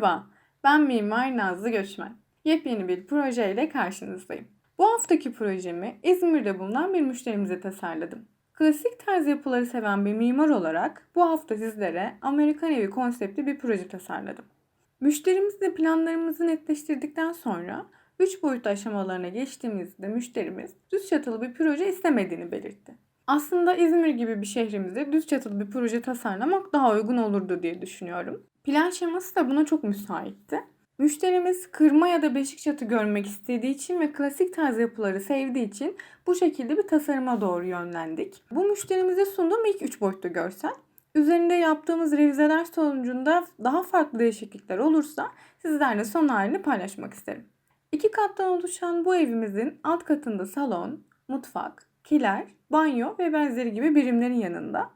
Merhaba, ben Mimar Nazlı Göçmen. Yepyeni bir projeyle karşınızdayım. Bu haftaki projemi İzmir'de bulunan bir müşterimize tasarladım. Klasik tarz yapıları seven bir mimar olarak bu hafta sizlere Amerikan evi konseptli bir proje tasarladım. Müşterimizle planlarımızı netleştirdikten sonra 3 boyutlu aşamalarına geçtiğimizde müşterimiz düz çatılı bir proje istemediğini belirtti. Aslında İzmir gibi bir şehrimizde düz çatılı bir proje tasarlamak daha uygun olurdu diye düşünüyorum. Plan şeması da buna çok müsaitti. Müşterimiz kırma ya da beşik çatı görmek istediği için ve klasik tarz yapıları sevdiği için bu şekilde bir tasarıma doğru yönlendik. Bu müşterimize sunduğum ilk 3 boyutlu görsel. Üzerinde yaptığımız revizeler sonucunda daha farklı değişiklikler olursa sizlerle son halini paylaşmak isterim. İki kattan oluşan bu evimizin alt katında salon, mutfak, kiler, banyo ve benzeri gibi birimlerin yanında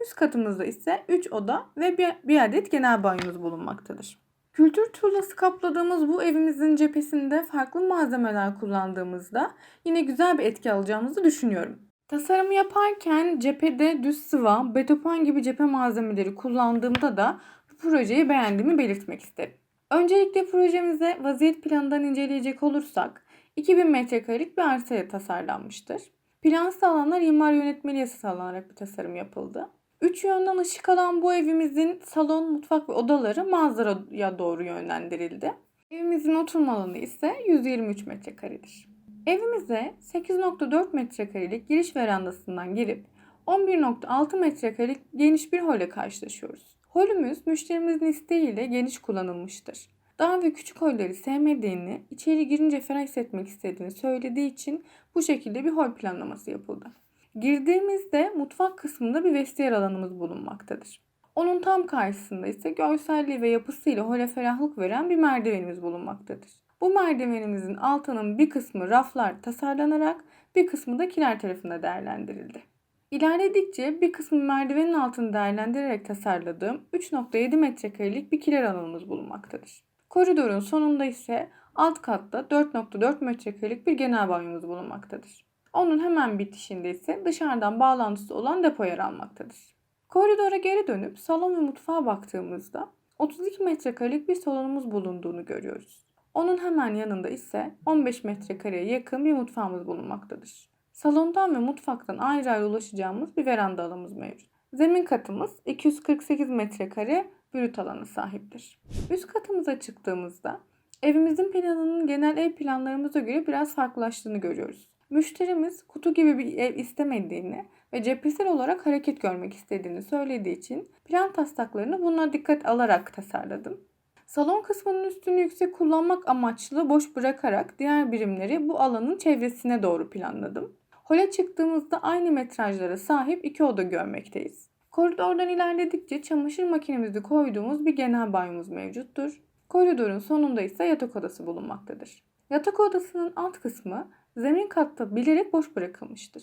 üst katımızda ise 3 oda ve bir, adet genel banyomuz bulunmaktadır. Kültür tuğlası kapladığımız bu evimizin cephesinde farklı malzemeler kullandığımızda yine güzel bir etki alacağımızı düşünüyorum. Tasarımı yaparken cephede düz sıva, betopan gibi cephe malzemeleri kullandığımda da bu projeyi beğendiğimi belirtmek isterim. Öncelikle projemize vaziyet planından inceleyecek olursak 2000 metrekarelik bir arsaya tasarlanmıştır. Plansız alanlar imar yönetmeliği yasası alınarak bir tasarım yapıldı. Üç yönden ışık alan bu evimizin salon, mutfak ve odaları manzaraya doğru yönlendirildi. Evimizin oturma alanı ise 123 metrekaredir. Evimize 8.4 metrekarelik giriş verandasından girip 11.6 metrekarelik geniş bir hole karşılaşıyoruz. Holümüz müşterimizin isteğiyle geniş kullanılmıştır. Daha ve küçük holleri sevmediğini, içeri girince ferah hissetmek istediğini söylediği için bu şekilde bir hol planlaması yapıldı. Girdiğimizde mutfak kısmında bir vestiyer alanımız bulunmaktadır. Onun tam karşısında ise görselliği ve yapısıyla hole ferahlık veren bir merdivenimiz bulunmaktadır. Bu merdivenimizin altının bir kısmı raflar tasarlanarak bir kısmı da kiler tarafında değerlendirildi. İlerledikçe bir kısmı merdivenin altını değerlendirerek tasarladığım 3.7 metrekarelik bir kiler alanımız bulunmaktadır. Koridorun sonunda ise alt katta 4.4 metrekarelik bir genel banyomuz bulunmaktadır. Onun hemen bitişinde ise dışarıdan bağlantısı olan depo yer almaktadır. Koridora geri dönüp salon ve mutfağa baktığımızda 32 metrekarelik bir salonumuz bulunduğunu görüyoruz. Onun hemen yanında ise 15 metrekareye yakın bir mutfağımız bulunmaktadır. Salondan ve mutfaktan ayrı ayrı ulaşacağımız bir veranda alanımız mevcut. Zemin katımız 248 metrekare brüt alanı sahiptir. Üst katımıza çıktığımızda evimizin planının genel ev planlarımıza göre biraz farklılaştığını görüyoruz. Müşterimiz kutu gibi bir ev istemediğini ve cephesel olarak hareket görmek istediğini söylediği için plan taslaklarını buna dikkat alarak tasarladım. Salon kısmının üstünü yüksek kullanmak amaçlı boş bırakarak diğer birimleri bu alanın çevresine doğru planladım. Hole çıktığımızda aynı metrajlara sahip iki oda görmekteyiz. Koridordan ilerledikçe çamaşır makinemizi koyduğumuz bir genel banyomuz mevcuttur. Koridorun sonunda ise yatak odası bulunmaktadır. Yatak odasının alt kısmı zemin katta bilerek boş bırakılmıştır.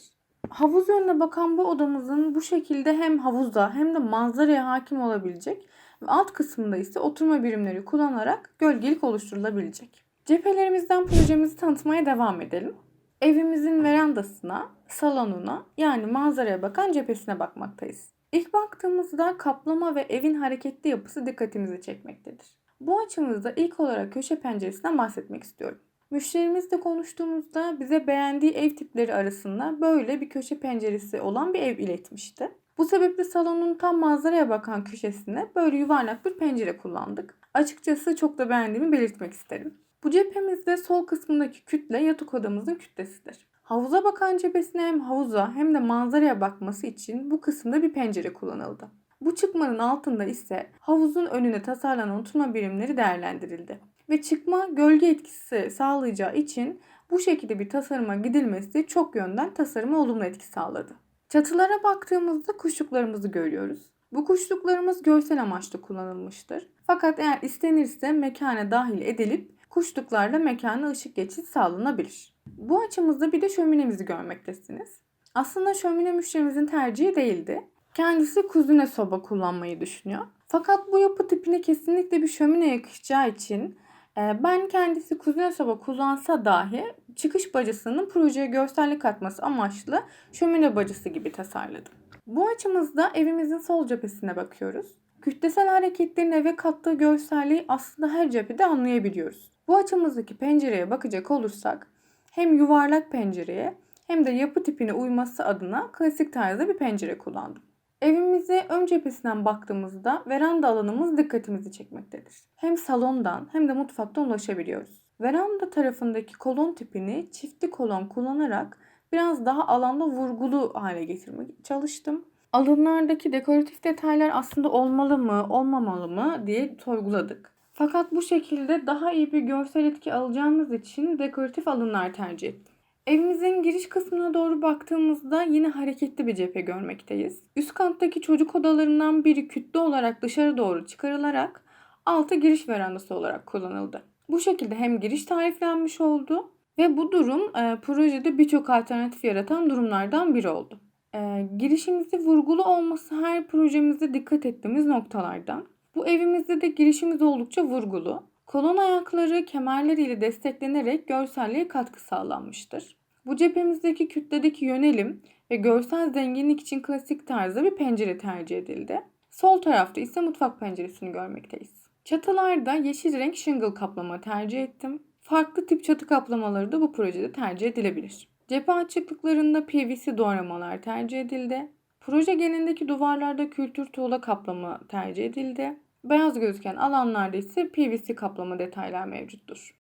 Havuz yönüne bakan bu odamızın bu şekilde hem havuza hem de manzaraya hakim olabilecek ve alt kısmında ise oturma birimleri kullanarak gölgelik oluşturulabilecek. Cephelerimizden projemizi tanıtmaya devam edelim. Evimizin verandasına, salonuna yani manzaraya bakan cephesine bakmaktayız. İlk baktığımızda kaplama ve evin hareketli yapısı dikkatimizi çekmektedir. Bu açımızda ilk olarak köşe penceresinden bahsetmek istiyorum. Müşterimizle konuştuğumuzda bize beğendiği ev tipleri arasında böyle bir köşe penceresi olan bir ev iletmişti. Bu sebeple salonun tam manzaraya bakan köşesine böyle yuvarlak bir pencere kullandık. Açıkçası çok da beğendiğimi belirtmek isterim. Bu cephemizde sol kısmındaki kütle yatak odamızın kütlesidir. Havuza bakan cephesine hem havuza hem de manzaraya bakması için bu kısımda bir pencere kullanıldı. Bu çıkmanın altında ise havuzun önüne tasarlanan oturma birimleri değerlendirildi. Ve çıkma gölge etkisi sağlayacağı için bu şekilde bir tasarıma gidilmesi çok yönden tasarıma olumlu etki sağladı. Çatılara baktığımızda kuşluklarımızı görüyoruz. Bu kuşluklarımız görsel amaçlı kullanılmıştır. Fakat eğer istenirse mekana dahil edilip kuşluklarla mekana ışık geçiş sağlanabilir. Bu açımızda bir de şöminemizi görmektesiniz. Aslında şömine müşterimizin tercihi değildi. Kendisi kuzine soba kullanmayı düşünüyor. Fakat bu yapı tipine kesinlikle bir şömine yakışacağı için ben kendisi kuzine soba kullansa dahi çıkış bacasının projeye görsellik katması amaçlı şömine bacası gibi tasarladım. Bu açımızda evimizin sol cephesine bakıyoruz. Kütlesel hareketlerin eve kattığı görselliği aslında her cephede anlayabiliyoruz. Bu açımızdaki pencereye bakacak olursak hem yuvarlak pencereye hem de yapı tipine uyması adına klasik tarzda bir pencere kullandım. Evimize ön cephesinden baktığımızda veranda alanımız dikkatimizi çekmektedir. Hem salondan hem de mutfaktan ulaşabiliyoruz. Veranda tarafındaki kolon tipini çiftli kolon kullanarak biraz daha alanda vurgulu hale getirmeye çalıştım. Alanlardaki dekoratif detaylar aslında olmalı mı, olmamalı mı diye sorguladık. Fakat bu şekilde daha iyi bir görsel etki alacağımız için dekoratif alanlar tercih ettim. Evimizin giriş kısmına doğru baktığımızda yine hareketli bir cephe görmekteyiz. Üst kattaki çocuk odalarından biri kütle olarak dışarı doğru çıkarılarak altı giriş verandası olarak kullanıldı. Bu şekilde hem giriş tariflenmiş oldu ve bu durum e, projede birçok alternatif yaratan durumlardan biri oldu. E, girişimizde vurgulu olması her projemizde dikkat ettiğimiz noktalardan. Bu evimizde de girişimiz oldukça vurgulu. Kolon ayakları kemerleriyle desteklenerek görselliğe katkı sağlanmıştır. Bu cephemizdeki kütledeki yönelim ve görsel zenginlik için klasik tarzda bir pencere tercih edildi. Sol tarafta ise mutfak penceresini görmekteyiz. Çatılarda yeşil renk shingle kaplama tercih ettim. Farklı tip çatı kaplamaları da bu projede tercih edilebilir. Cephe açıklıklarında PVC doğramalar tercih edildi. Proje genelindeki duvarlarda kültür tuğla kaplama tercih edildi. Beyaz gözüken alanlarda ise PVC kaplama detaylar mevcuttur.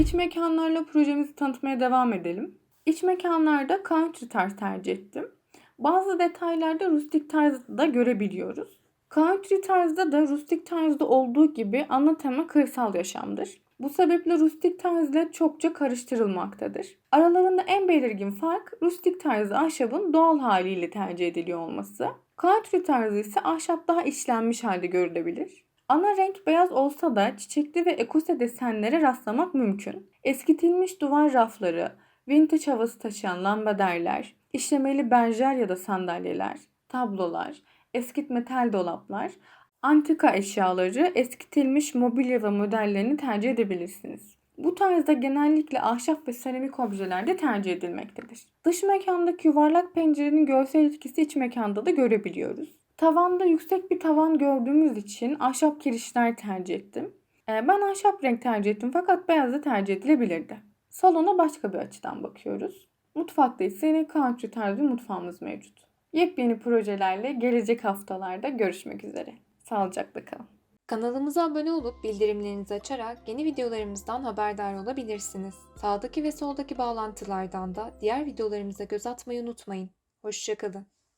İç mekanlarla projemizi tanıtmaya devam edelim. İç mekanlarda country tarz tercih ettim. Bazı detaylarda rustik tarzda da görebiliyoruz. Country tarzda da rustik tarzda olduğu gibi ana tema kırsal yaşamdır. Bu sebeple rustik tarzla çokça karıştırılmaktadır. Aralarında en belirgin fark rustik tarzı ahşabın doğal haliyle tercih ediliyor olması. Country tarzı ise ahşap daha işlenmiş halde görülebilir. Ana renk beyaz olsa da çiçekli ve ekose desenlere rastlamak mümkün. Eskitilmiş duvar rafları, vintage havası taşıyan lambaderler, işlemeli berjer ya da sandalyeler, tablolar, eskit metal dolaplar, antika eşyaları, eskitilmiş mobilya ve modellerini tercih edebilirsiniz. Bu tarzda genellikle ahşap ve seramik objeler de tercih edilmektedir. Dış mekandaki yuvarlak pencerenin görsel etkisi iç mekanda da görebiliyoruz. Tavanda yüksek bir tavan gördüğümüz için ahşap kirişler tercih ettim. Ee, Ben ahşap renk tercih ettim fakat beyaz da tercih edilebilirdi. Salona başka bir açıdan bakıyoruz. Mutfakta ise yine country tarzı mutfağımız mevcut. Yepyeni projelerle gelecek haftalarda görüşmek üzere. Sağlıcakla kalın. Kanalımıza abone olup bildirimlerinizi açarak yeni videolarımızdan haberdar olabilirsiniz. Sağdaki ve soldaki bağlantılardan da diğer videolarımıza göz atmayı unutmayın. Hoşçakalın.